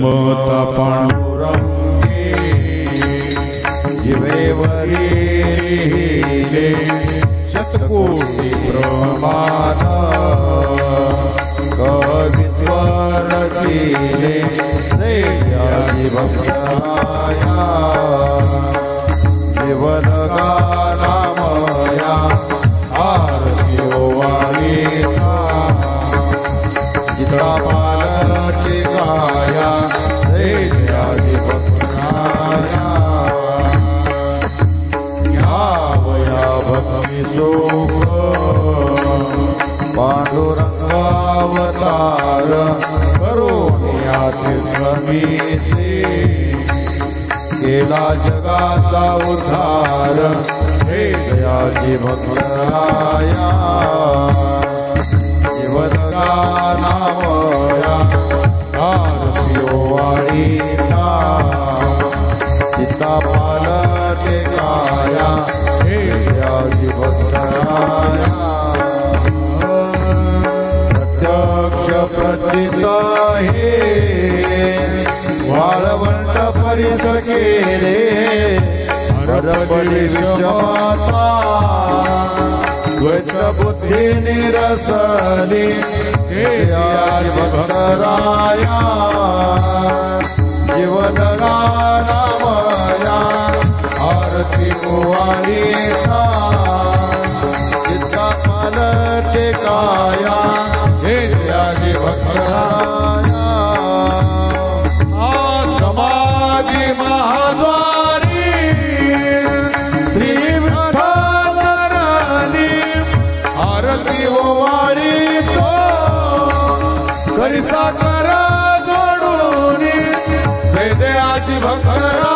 मोता पांडुरंगे जिवेवरी लिहिले शतकोटी प्रमाण कवित्व रचिले देयाची भक्ताया आरती ओवाळीता जिता घ्यावया भक्ती शोभ पांडुरंगावतार केला जगाचा उद्धार हे दयाजी भक्तराया. हे दयाची भक्तराया प्रत्यक्ष प्रचित हे वाळवंट परिस केले माता द्वैत बुद्धी निरसली हे आई भक्तराया करी जोडून. जय जय आजी भक्त